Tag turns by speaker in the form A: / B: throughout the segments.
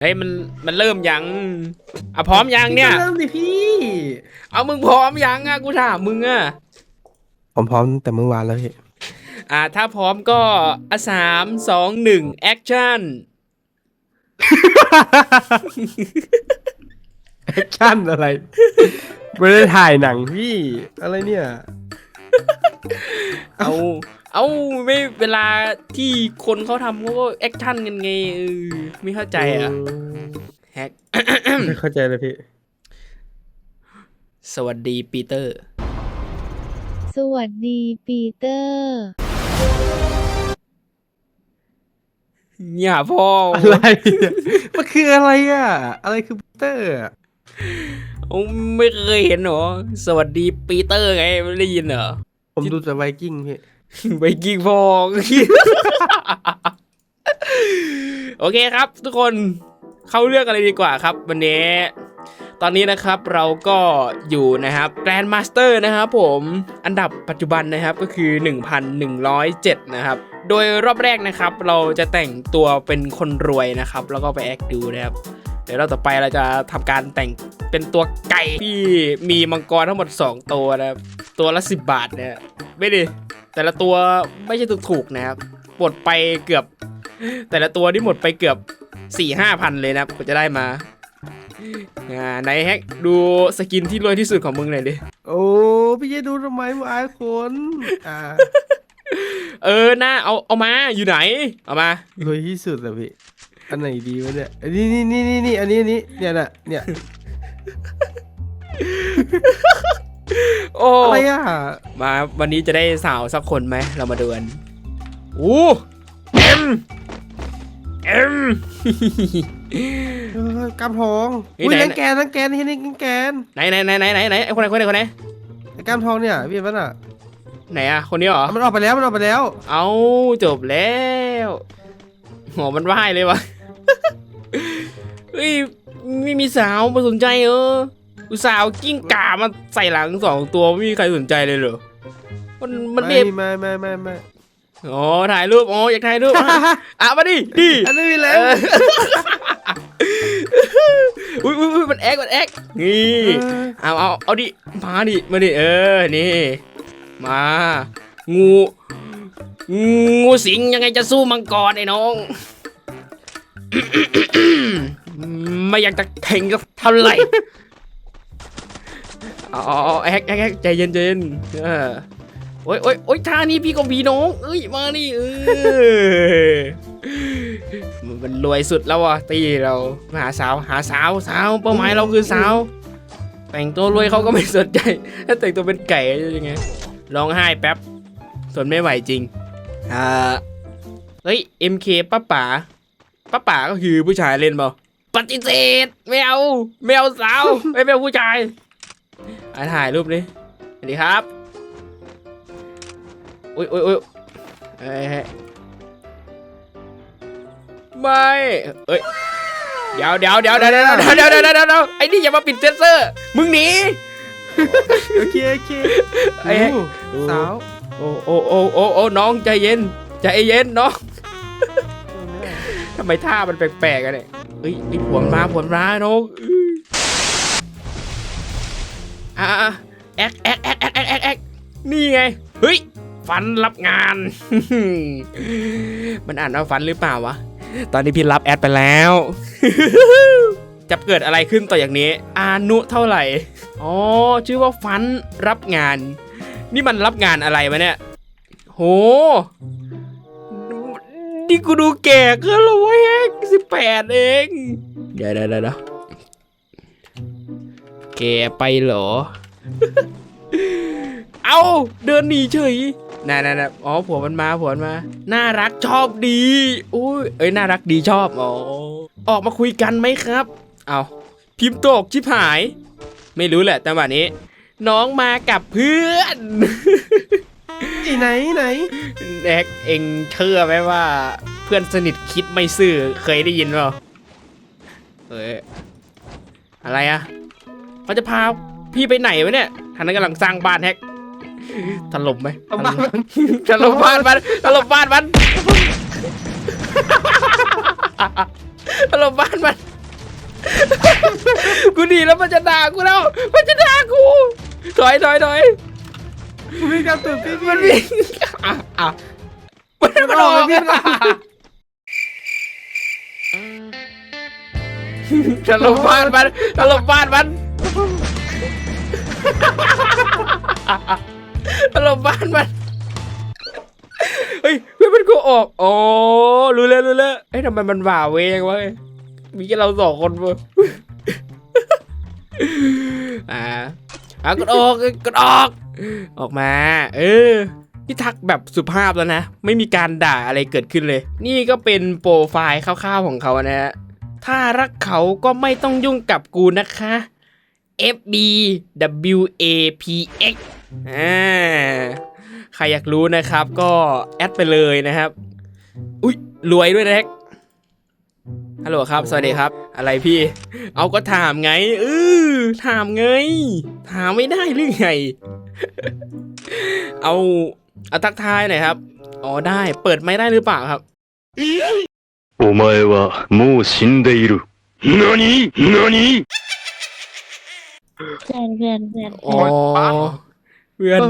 A: เฮ้ยมันมันเริ่มยังอะพร้อมยังเนี่ย
B: เริ่มดิพี่
A: เอามึงพร้อมยังอะกูถามมึงอะ
B: ผมพร้อมแต่เมื่อวานแล้วพี่
A: อะถ้าพร้อมก็อะสามสองหนึ่งแอคชั่น
B: แอคชั่นอะไรไม่ได้ถ่ายหนังพี่ อะไรเนี่ย
A: เอา เอาไม่เวลาที่คนเขาทำเขาก็แอคชั่นกันไงเออไม่เข้าใจอะแฮก
B: ไม่เข้าใจเลยพี่
A: สวัสดีปีเตอร์
C: สวัสดีปีเตอร์
A: อย่าพ่อ
B: อะไรเนี่ยมันคืออะไรอะ อะไรคือปีเตอร์อะ
A: เอาไม่เคยเห็นเหรอ สวัสดีปีเตอร์ไงไม่ได้ยินเหรอ
B: ผมดูแต่ไวกิ้งพี่
A: ไปกิงพองโอเคครับ ทุกคนเข้าเรื่องอะไรดีกว่าครับ วันนี้ ตอนนี้นะครับเราก็อยู่นะครับแกรนด์มาสเตอร์นะครับผมอันดับปัจจุบันนะครับก็คือ 1,107 นะครับ โดยรอบแรกนะครับ เราจะแต่งตัวเป็นคนรวยนะครับ แล้วก็ไปแอคดูนะครับเดี๋ยวเราต่อไปเราจะทำการแต่งเป็นตัวไก่ที่มีมังกรทั้งหมด 2 ตัวนะครับตัวละ 10 บาทเนี่ยไม่ดิ แต่ละตัวไม่ใช่ถูกๆนะครับหมดไปเกือบ แต่ละตัวที่หมดไปเกือบ4 5พันเลยนะครับกว่าจะได้มาอ่าไหนแฮกดูสกินที่รวยที่สุดของมึงหน่อยดิ
B: โอ้พี่จะดูทำไมมึงอายคนอ่า
A: เออหน้าเอาเอามาอยู่ไหน เอามา
B: รวยที่สุดอะพี่อันไหนดีวะเนี่ยอันนี้นี่นี่นี่นี่อันนี้อันนี้เนี่ยน่ะเนี่ย
A: โอ้
B: อะไรอะ
A: มาวันนี้จะได้สาวสักคนไหมเรามาดูกันอู้เอ็มเอ็ม
B: เออกำทอง
A: นี่
B: อุ้ย
A: ไหน
B: นังแกนนังแกนที่นี่นังแกน
A: ไหนไหนไหนไหนไหนไหนไอ้คนไหนคนไหนคนไหน
B: ไอ้กำทองเนี่ยพี่เห็นปะน่ะ
A: ไหนอะคนนี้เหรอ
B: มันออกไปแล้วมันออกไปแล้ว
A: เอาจบแล้วหัวมันว่ายเลยวะเฮ้ยไม่มีสาวมาสนใจเออ อุตส่าห์เอากิ้งก่ามาใส่หลังสองตัวไม่มีใครสนใจเลยเหรอ มันมัน
B: ไม่
A: เด็บ
B: ไม่ไม่ไม่ไม่
A: อ๋อถ่ายรูปอ๋ออยากถ่ายรูปอะอะมาดิดิ
B: อันนี้มีแล้ว
A: เอออุ้ยอุ้ยอุ้ยมันแอกมันแอกนี่เอาเอาเอาดิมาดิมาดิเออนี่มางูงูสิงยังไงจะสู้มังกรไอ้น้อง ไม่อยากจะแข่งกับเท่าไหร่เอาเอแอ๊กแอ๊กแอ๊กใจเย็นใจเย็นเออโอ้ยโอ้ยโอ้ยท่านี้พี่ก็พี่น้อง เอ้ยมานี่เออมันรวยสุดแล้วอะตีเราหาสาวหาสาวสาวเป้าหมายเราคือสาว แต่งตัวรวยเขาก็ไม่สนใจถ้าแต่งตัวเป็นไก่ยังไงร้องไห้แป๊บสนไม่ไหวจริงอ่าเฮ้ย MK ป้าป๋าป้าป๋าก็คือผู้ชายเล่นเปล่าปฏิเสธไม่เอาไม่เอาสาวไม่เอาผู้ชาย อะถ่ายรูปนี้สวัสดีครับ อุ้ยอุ้ยอุ้ยเอ้ยเฮ้ยไม่เอ้ยเดี๋ยวเดี๋ยวเดี๋ยวเดี๋ยวเดี๋ยวเดี๋ยวเดี๋ยวเดี๋ยวเดี๋ยวเดี๋ยวไอ้นี่อย่ามาปิดเซนเซอร์ มึงหนี
B: โอเคโอเค
A: ไอ้
B: ดูสาว
A: โอ้โอ้โอ้โอ้โอ้น้องใจเย็นใจเย็นน้องทำไมท่ามันแปลกๆอะเนี่ยเฮ้ยไอ้ผวนมาผวนมาน้อง อื้ออะอะแอ๊กแอกแอกแอกแอกแอกแอกนี่ไง เฮ้ย ฟันรับงาน มันอ่านว่าฟันหรือเปล่าวะ ตอนนี้พี่รับแอดไปแล้ว จะเกิดอะไรขึ้นต่ออย่างนี้ อานุเท่าไหร่ อ๋อ ชื่อว่าฟันรับงาน นี่มันรับงานอะไรวะเนี่ย โห นี่กูดูแก่เกินแล้วเว้ยสิบแปดเอง เดี๋ยวเดี๋ยวเดี๋ยว แกไปเหรอ เอาเดินหนีเฉยน่ะน่ะน่ะอ๋อผัวมันมาผัวมันมา น่ารักชอบดีอุ้ยเอ้ยน่ารักดีชอบอ๋อออกมาคุยกันไหมครับ เอาพิมพ์ตกชิบหาย ไม่รู้แหละแต่วันนี้ น้องมากับเพื่อน
B: ไอ้ไหนไหน
A: แอกเองเชื่อไหมว่า เพื่อนสนิทคิดไม่ซื่อเคยได้ยินเปล่าเอ้ยอะไรอะ เขาจะพาพี่ไปไหนวะเนี่ยท่านนั้นกำลังสร้างบ้านแฮกถล่มไหม
B: เอาบ้านมัน
A: ถล่มบ้านมันถล่มบ้านมันถล่มบ้านมัน กูดีแล้วมันจะด่ากูแล้ว มันจะด่ากู ถอยถอยถอย
B: พี่กระตุกพี่พี่
A: มันมีอะอะมันมันออก
B: พี่
A: ตลบบ้านมันตลบบ้านมัน ตลบบ้านมัน เฮ้ยเพื่อนมันกูออก อ๋อ รู้แล้วรู้แล้วเอ้ยทำไมมันหว่าเวงวะ มีแค่เราสองคนเว้ยอ่าอะกดออกกดออก ออกมา เออพี่ทักแบบสุภาพแล้วนะ ไม่มีการด่าอะไรเกิดขึ้นเลย นี่ก็เป็นโปรไฟล์คร่าวๆของเขานะฮะถ้ารักเขาก็ไม่ต้องยุ่งกับกูนะคะ F B W A P X ใครอยากรู้นะครับก็แอดไปเลยนะครับ อุ้ยรวยด้วยนะแท็กฮัลโหลครับ สวัสดีครับ อะไรพี่ เอาก็ถามไงเออถามไง ถามไม่ได้หรือไง เอาเอาทักทายหน่อยครับ อ๋อได้ เปิดไม่ได้หรือเปล่าครับโ
D: อ้ไม่ว่ามู้ชิお前はもう死んでいる。何何
C: เพื่อนเพื่อนเพื่อน
A: อ๋อเพื่อน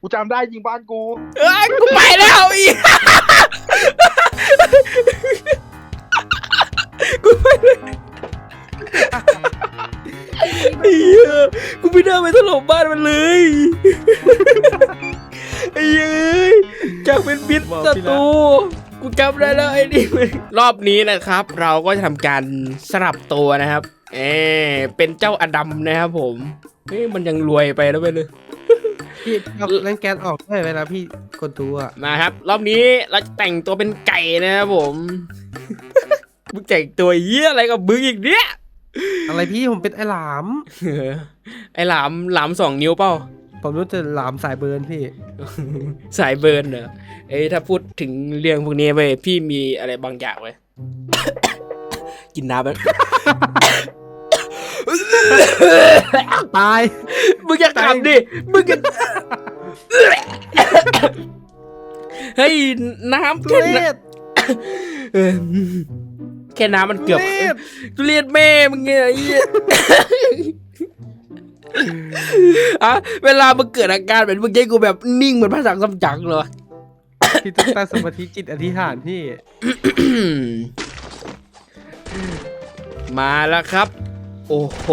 E: กูจำได้ยิงบ้านกู
A: เอ้ยกูไปแล้วอีกกูไปเลยไอ้เหี้ยกูไม่น่าไปถล่มบ้านมันเลยไอ้เหี้ยเอ้ยจากเป็นพิษศัตรูกูจำได้แล้วไอ้นี่รอบนี้นะครับ เราก็จะทำการสลับตัวนะครับ เออเป็นเจ้าอดัมนะครับผมเฮ้ยมันยังรวยไปแล้วไปเลย
B: พี่เอาเล่นแก๊สออกได้เวลาพี่กดดูอะ
A: มาครับ รอบนี้เราจะแต่งตัวเป็นไก่นะครับผมมึงแต่งตัวเยี่ยอะไรกับมึงอีกเนี่ย
B: อะไรพี่ผมเป็นไอ้หลาม
A: เออไอหลามหลามสองนิ้วเปล่า
B: ผมรู้แต่หลามสายเบิร์นพี่
A: สายเบิร์นเหรอเอ้ยถ้าพูดถึงเรื่องพวกนี้เว้ยพี่มีอะไรบางอย่างเว้ยกินน้ำมัน
B: ตาย
A: มึงอย่าขับดิ มึงอย่าเฮ้ยน้ำ
B: ทุ
A: แค่
B: เร
A: น้
B: ศำ
A: เออแค่น้ำมันเกือบ
B: ทุเรศ
A: ทุเรียนแม่มึงไงไอ้เหี้ยอะเวลามึงเกิดอาการแบบมึงใจกูแบบนิ่งเหมือนพระสังสำจังเหรอ
B: พี่ต้องตั้งสมาธิจิตอธิษฐานพี่
A: มาแล้วครับ โอ้โห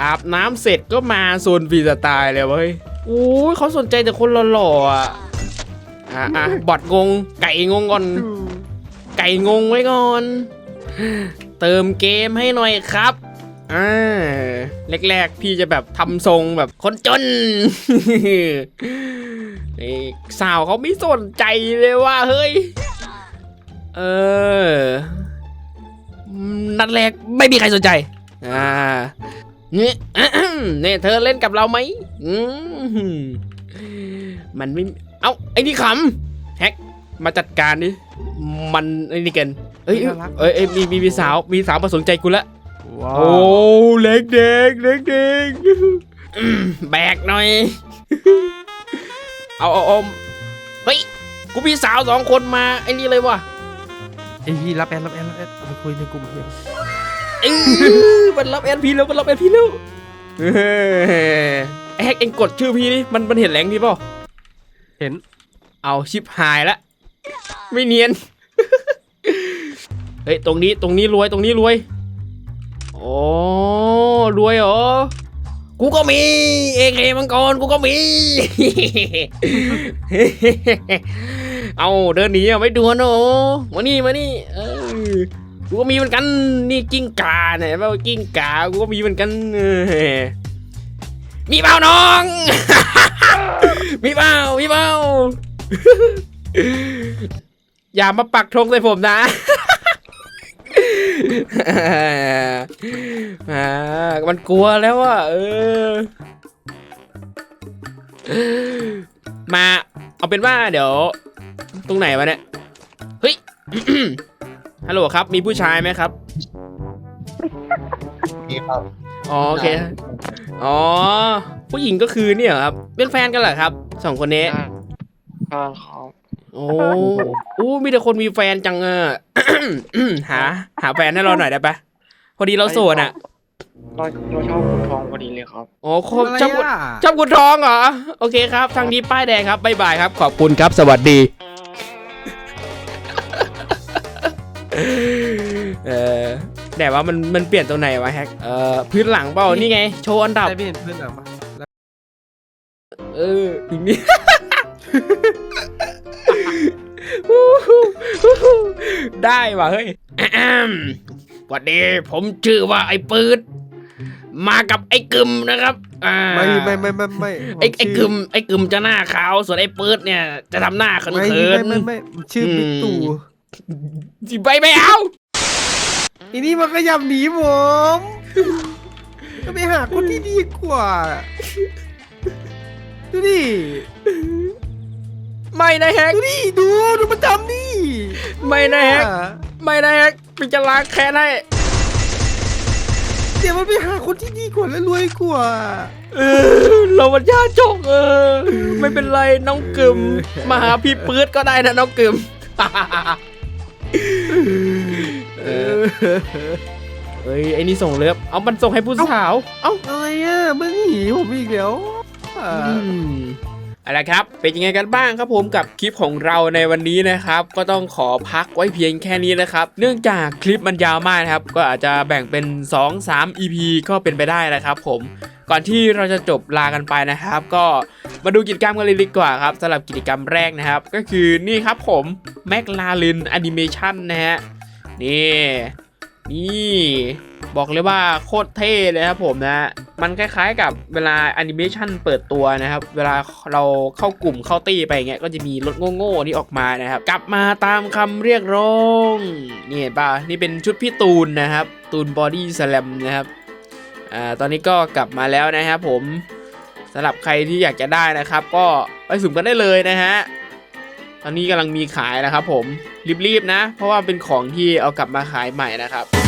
A: อาบน้ำเสร็จก็มาโซนฟรีสไตล์เลยเว้ยโอ้ยเขาสนใจแต่คนหล่อๆอะอะอะบอดงง ไก่งงก่อน ไก่งงไว้ก่อน เติมเกมให้หน่อยครับอ่าแรกๆ พี่จะแบบทำทรงแบบคนจนนี่สาวเขาไม่สนใจเลยว่าเฮ้ย เออ นัดแรกไม่มีใครสนใจ อ่านี่เนี่ยเธอเล่นกับเราไหมอืมมันไม่ เอ้า ไอ้นี่ขำแฮก มาจัดการดิ มันไอ้นี่กันเอ้ย
B: น่ารัก
A: เอ้ยเอ้ยมีมีมีสาว มีสาวมาสนใจกูละ
B: ว้า
A: โอ้
B: ว
A: เล็กเด็กเล็กเด็กอืมแบกหน่อยเอาเอาเอาเฮ้ย กูมีสาวสองคนมาไอ้นี่เลยว่ะ
B: ไอพี่รับแอนรับแอนรับแอนเอาไปคุยในกลุ่มพี่
A: เอ้ยมันรับแอนพีแล้วมันรับแอนพีแล้วเออไอ้แฮกเองกดชื่อพี่นี่มันมันเห็นแหลงพี่เปล่า
B: เห็น
A: เอาชิปหายละไม่เนียน เฮ้ยตรงนี้ตรงนี้รวยตรงนี้รวยโอ้รวยเหรอกูก็มีเอเคมังกรกูก็มี เอาเดินหนีอะไม่ดวนโอ้มานี่มานี่เออกูก็มีเหมือนกันนี่กิ้งกาเนี่ยว่ากิ้งกากูก็มีเหมือนกันมีเปล่าน้อง มีเปล่ามีเปล่าอย่ามาปักธงใส่ผมนะอ่ามันกลัวแล้วอะเออ มาเอาเป็นว่าเดี๋ยว ตรงไหนวะเนี่ย เฮ้ย ฮัลโหลครับ มีผู้ชายไหมครับ
E: นี่ครับ
A: อ๋อโอเค อ๋อ ผู้หญิงก็คือเนี่ยเหรอครับ เป็นแฟนกันเหรอครับสองคนนี้
E: ใช่ครับ
A: อโอ้โอ้มีแต่คนมีแฟนจังอะหา หาแฟนให้เราหน่อยได้ปะพอดีเราโสดอะ
F: เราเราชอบคุณทองพอดีเลยครับ
A: โอ้ครบ
B: อะไร
A: ชอบคุณ
B: อะ
A: ชอบคุณทองเหรอ โอเคครับ ทางนี้ป้ายแดงครับบ๊ายบายครับ ขอบคุณครับ สวัสดี เออแต่ว่ามันมันเปลี่ยนตรงไหนวะแฮกเออพื้นหลังเปล่านี่ไง โชว์อันดับ
B: ได้พี่เห็นเพื่อนหรือเปล่า
A: เออถึงนี้ ได้ว่ะเฮ้ยสวัสดี ผมชื่อว่าไอ้ปืดมากับไอ้กึมนะครับอ่า
B: ไม่ไม่ไม่ไม่ไม่
A: ไอ้ไอ้
B: ชื่
A: กึมไอ้กึมจะหน้าขาวส่วนไอ้ปืดเนี่ยจะทำหน้าเขิน
B: ไม่
A: เขิน
B: ไม่ไม่ไม่ชื่อบิ๊กตู่
A: สิ ไปไม่เอา
B: อีนี่มันก็ยำหนีผม ก็ไปหาคนที่ดีกว่า ดูดิ
A: ไม่นะแฮก
B: ดูดิดูดูมันทำนี่
A: ไม่นะแฮก ไม่นะแฮกพี่จะล้างแค้นให้
B: เดี๋ยวมันไปหาคนที่ดีกว่าและรวยกว่า
A: เออ เรามันยาจกเออ ไม่เป็นไรน้องกึมมาหาพี่ปื๊ดก็ได้นะน้องกึม เออเอ้ยไอ้นี่ส่งเลิฟเอามันส่งให้ผู้สาว เอ้า
B: อะไรอะมันหนีผมอีกแล้วอะ
A: เอาละครับ เป็นยังไงกันบ้างครับผมกับคลิปของเราในวันนี้นะครับ ก็ต้องขอพักไว้เพียงแค่นี้นะครับ เนื่องจากคลิปมันยาวมากนะครับ ก็อาจจะแบ่งเป็น 2-3 EP ก็เป็นไปได้นะครับ ผมก่อนที่เราจะจบลากันไปนะครับ ก็มาดูกิจกรรมกันเลยดีกว่าครับสำหรับกิจกรรมแรกนะครับ ก็คือนี่ครับผมแม c ลา r ินแอนิเมชันนะฮะ นี่นี่บอกเลยว่าโคตรเท่เลยครับผมนะ มันคล้ายๆกับเวลาแอนิเมชันเปิดตัวนะครับ เวลาเราเข้ากลุ่มเข้าตี้ไปอย่างเงี้ยก็จะมีรถโง่ๆนี่ออกมานะครับ กลับมาตามคำเรียกร้องนี่เห็นป่ะนี่เป็นชุดพี่ตูนนะครับ ตูนบอดี้สแลมนะครับอ่าตอนนี้ก็กลับมาแล้วนะครับผมสำหรับใครที่อยากจะได้นะครับ ก็ไปสุ่มกันได้เลยนะฮะ ตอนนี้กำลังมีขายนะครับผมรีบๆนะ เพราะว่าเป็นของที่เอากลับมาขายใหม่นะครับ